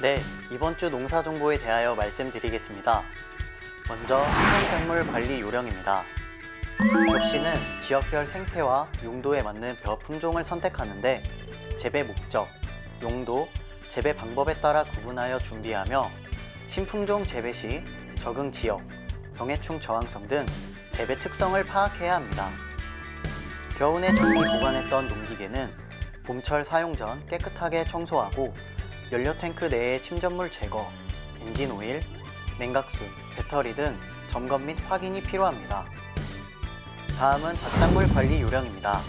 네, 이번 주 농사 정보에 대하여 말씀드리겠습니다. 먼저 식용작물 관리 요령입니다. 벽시는 지역별 생태와 용도에 맞는 벼 품종을 선택하는데 재배 목적, 용도, 재배 방법에 따라 구분하여 준비하며 신품종 재배 시 적응 지역, 병해충 저항성 등 재배 특성을 파악해야 합니다. 겨우내 장기 보관했던 농기계는 봄철 사용 전 깨끗하게 청소하고 연료 탱크 내의 침전물 제거, 엔진 오일, 냉각수, 배터리 등 점검 및 확인이 필요합니다. 다음은 밭작물 관리 요령입니다.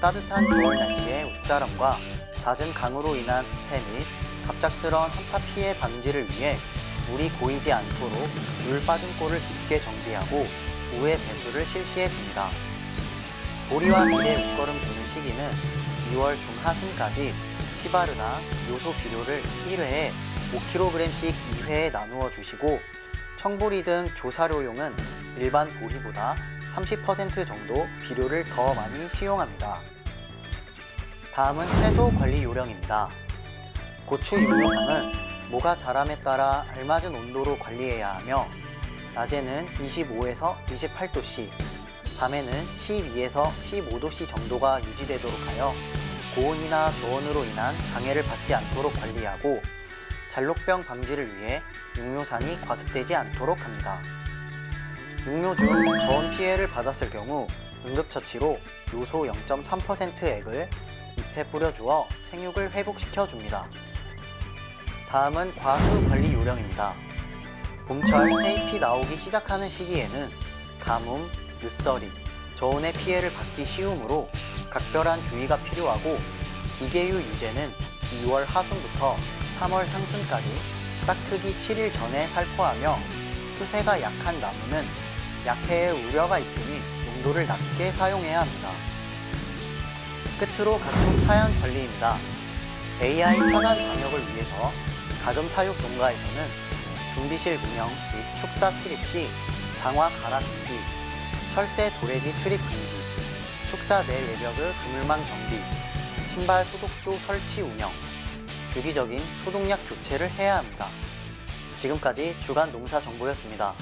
따뜻한 겨울 날씨의 옷자람과 잦은 강으로 인한 습해 및 갑작스러운 한파 피해 방지를 위해 물이 고이지 않도록 물 빠진 골을 깊게 정비하고 우회 배수를 실시해 줍니다. 보리와 밀의 옷걸음 주는 시기는 2월 중하순까지 시바르나 요소 비료를 1회에 5kg씩 2회에 나누어 주시고 청보리 등 조사료용은 일반 보리보다 30% 정도 비료를 더 많이 사용합니다. 다음은 채소 관리 요령입니다. 고추 육묘상은 모가 자람에 따라 알맞은 온도로 관리해야 하며 낮에는 25에서 28도씨, 밤에는 12에서 15도씨 정도가 유지되도록 하여 고온이나 저온으로 인한 장애를 받지 않도록 관리하고 잔록병 방지를 위해 육묘산이 과습되지 않도록 합니다. 육묘 중 저온 피해를 받았을 경우 응급처치로 요소 0.3% 액을 잎에 뿌려주어 생육을 회복시켜 줍니다. 다음은 과수 관리 요령입니다. 봄철 새잎이 나오기 시작하는 시기에는 가뭄, 늦서리, 저온의 피해를 받기 쉬우므로 각별한 주의가 필요하고 기계유 유제는 2월 하순부터 3월 상순까지 싹트기 7일 전에 살포하며 수세가 약한 나무는 약해의 우려가 있으니 농도를 낮게 사용해야 합니다. 끝으로 가축 사양 관리입니다. AI 천안 방역을 위해서 가금 사육 농가에서는 준비실 운영 및 축사 출입 시 장화 갈아 신기, 철새 도래지 출입 금지, 축사 내 외벽의 그물망 정비, 신발 소독조 설치 운영, 주기적인 소독약 교체를 해야 합니다. 지금까지 주간 농사 정보였습니다.